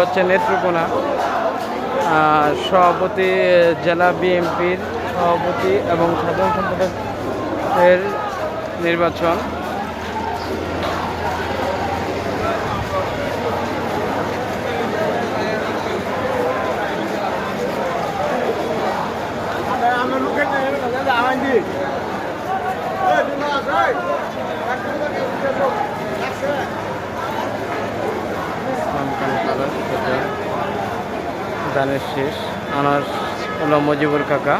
হচ্ছে নেত্রকোনা। সভাপতি জেলা বিএনপির সভাপতি এবং সাধারণ সম্পাদক এর নির্বাচন দানের শেষ। আনার হলো মজিবুর কাকা।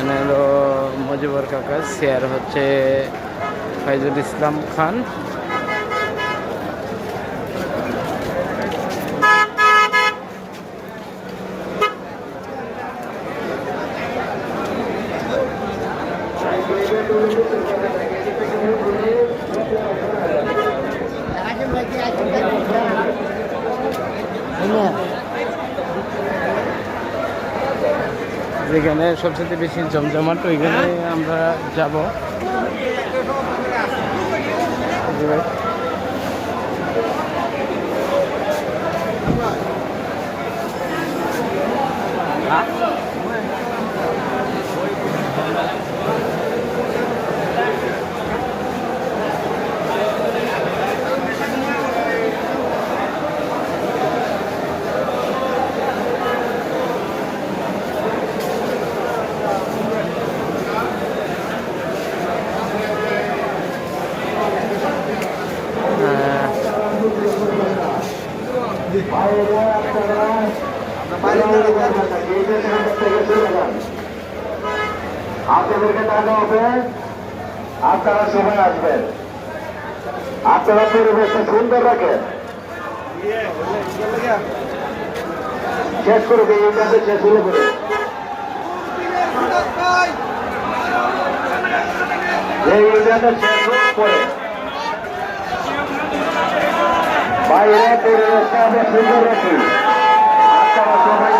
এনে হলো মজিবুর কাকা শেয়ার হচ্ছে ফাইজুল ইসলাম খান। যেখানে সবচেয়ে বেশি জমজমাট ওইখানে আমরা যাব। আপনাদেরকে টাকা হবে আপনারা সময় আসবেন আপনারা পরিবেশটা সুন্দর রাখেন শেষ করবে এই কাজে শেষ হলে করে এই ইউনিয়নটা শেষ হোক বাইরে পরিবেশটা আমরা সবাই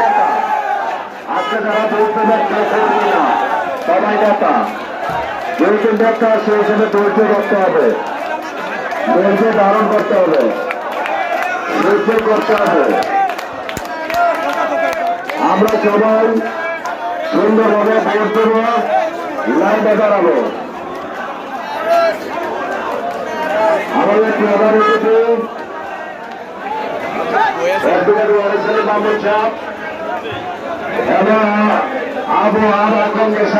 আজকে করতে হবে করতে হবে করতে হবে আমরা সবাই সুন্দরভাবে ভোট দেবো লাইনে দাঁড়াবো আমাদের ক্লাবার এসেছে আবু আবা কংগ্রেস